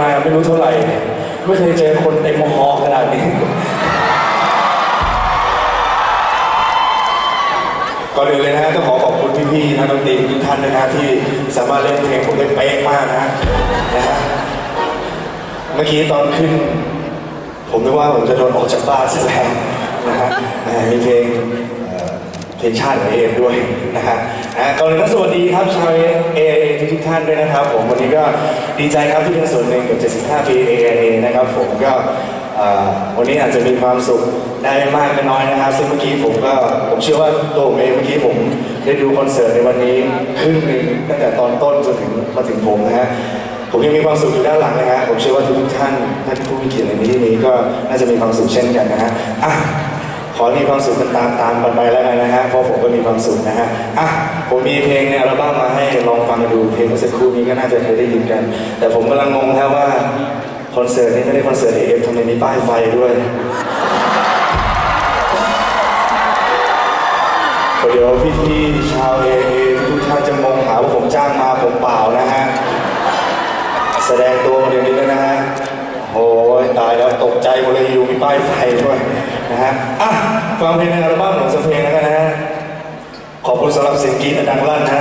มาไม่รู้เท่าไหร่ ไม่เคยเจอคนเต็มฮอลล์ขนาดนี้ ก่อนอื่นเลยนะฮะต้องขอขอบคุณพี่ๆนักดนตรีทุกท่านนะฮะที่สามารถเล่นเพลงผมได้เป๊ะมากนะฮะนะเมื่อกี้ตอนขึ้น ผมนึกว่าผมจะโดนออกจากบ้านซะแล้วนะฮะมีเพลงเอ่อเพลงชาติของเอมด้วยนะฮะ อะก่อนอื่นก็สวัสดีครับชาวเอเอทุกท่านด้วยนะครับ ผมวันนี้ก็ดีใจครับที่เป็นส่วนหนึ่งกับ 75 ปีเอเอนะครับผมก็วันนี้อาจจะมีความสุขได้มากก็น้อยนะครับ ซึ่งเมื่อกี้ผมก็ผมเชื่อว่าตัวผมเองเมื่อกี้ผมได้ดูคอนเสิร์ตในวันนี้ครึ่งหนึ่งตั้งแต่ตอนต้นจนถึงมาถึงผมนะฮะผมยังมีความสุขอยู่ด้านหลังนะฮะผมเชื่อว่าทุกท่านท่านผู้มีเกียรติในที่นี้ก็น่าจะมีความสุขเช่นกันนะฮะอะ ขอมีความสุขกันตามตามกันไปแล้วกันนะฮะเพราะผมก็มีความสุขนะฮะอะผมมีเพลงในอัลบั้มมาให้ลองฟังดูเพลงเมื่อสักครู่นี้ก็น่าจะเคยได้ยินกัน แต่ผมกำลังงงแค่ว่าคอนเสิร์ตนี้ไม่ได้คอนเสิร์ตเอฟทำไมมีป้ายไฟด้วยเดี๋ยวพี่ๆชาวเอทุกท่านจะงงหาว่าผมจ้างมาผมเปล่านะฮะแสดงตัวมาเดี๋ยวนี้แล้วนะฮะโอ้ยตายแล้วตกใจหมดเลยอยู่มีป้ายไฟด้วย ฮะอะฟังเพลงในอัลบั้มของสเพลงแล้วกันนะฮะขอบคุณสำหรับเสียงกรี๊ดอันดังลั่นนะ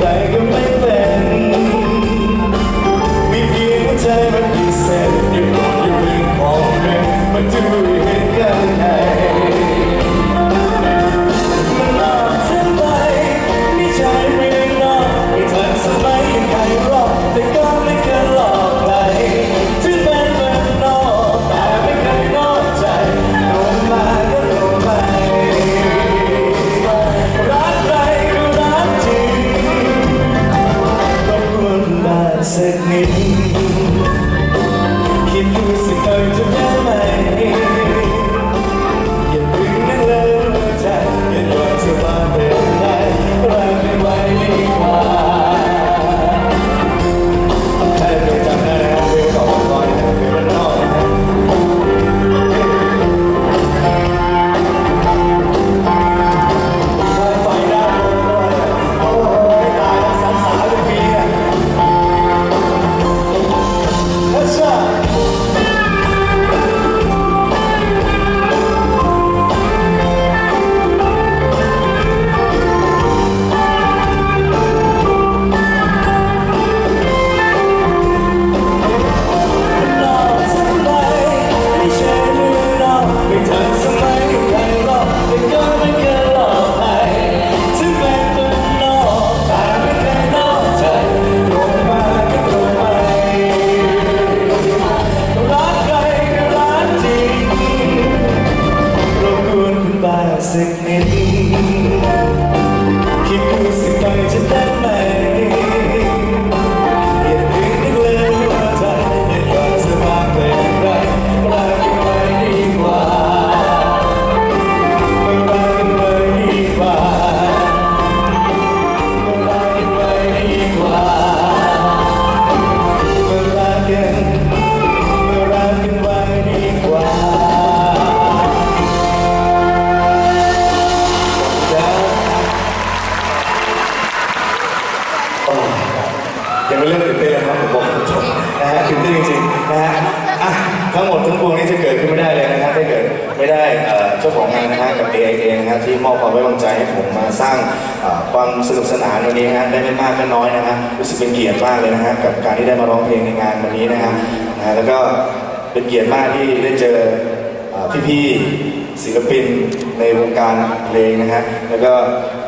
like a man. สักนิด คุณ ตื่นเต้นจริงๆนะฮะอะทั้งหมดทั้งปวงนี้จะเกิดขึ้นไม่ได้เลยนะครับถ้าเกิดไม่ได้เอ่อเจ้าของงานนะฮะกับ AIA นะฮะที่มอบความไว้วางใจให้ผมมาสร้างเอ่อความสนุกสนานวันนี้นะฮะได้ไม่มากก็น้อยนะฮะรู้สึกเป็นเกียรติมากเลยนะฮะกับการที่ได้มาร้องเพลงในงานวันนี้นะฮะนะฮะแล้วก็เป็นเกียรติมากที่ได้เจอเอ่อพี่ๆศิลปินในวงการเพลงนะฮะแล้วก็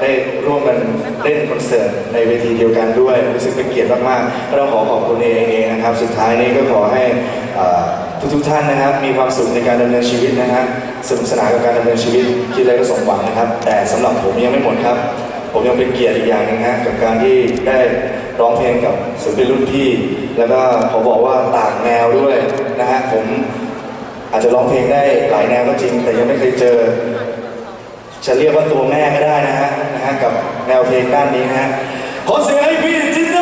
ได้ร่วมกันเล่นคอนเสิร์ตในเวทีเดียวกันด้วยรู้สึกเป็นเกียรติมากๆก็ต้องขอขอบคุณเองเองนะครับ สุดท้ายนี้ก็ขอให้ทุกทุกๆท่านนะครับ มีความสุขในการดำเนินชีวิตนะฮะสนุกสนานกับการดำเนินชีวิตคิดอะไรก็สมหวังนะครับ แต่สำหรับผมยังไม่หมดครับ ผมยังเป็นเกียรติอีกอย่างหนึงนะกับการที่ได้ร้องเพลงกับศิลปินรุ่นพี่ แล้วก็ขอบอกว่าต่างแนวด้วยนะฮะผมอาจจะร้องเพลงได้หลายแนวก็จริง แต่ยังไม่เคยเจอ จะเรียกว่าตัวแม่ก็ได้นะฮะนะฮะกับแนวเพลงด้านนี้นะฮะขอเสียงให้พี่จินต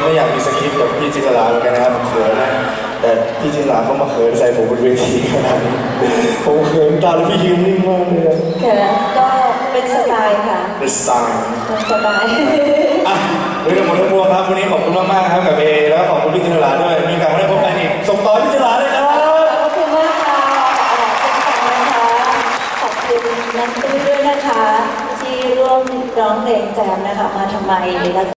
ไม่อยากมีสคริปต์กับพี่จินตลาเหมือนกันนะครับเขินนะแต่พี่จินตลาเขามาเขินใส่ผมบนเวทีขนาดนี้ผมเขินตามแล้วพี่ยืนนิ่งมากเลยอะเขินก็เป็นสไตล์ค่ะเป็นสไตล์เป็นสไตล์อะเรื่องหมดทั้งมวลครับวันนี้ขอบคุณมากๆครับกับเอแล้วก็ขอบคุณพี่จินตลาด้วยมีโอกาสมาได้พบกันอีกส่งต่อให้พี่จินตลาเลยครับขอบคุณมากค่ะขอบคุณนะคะขอบคุณนักตุ้ยด้วยนะคะ ที่ร่วมร้องเพลงแจมนะคะมาทำไมแล้ว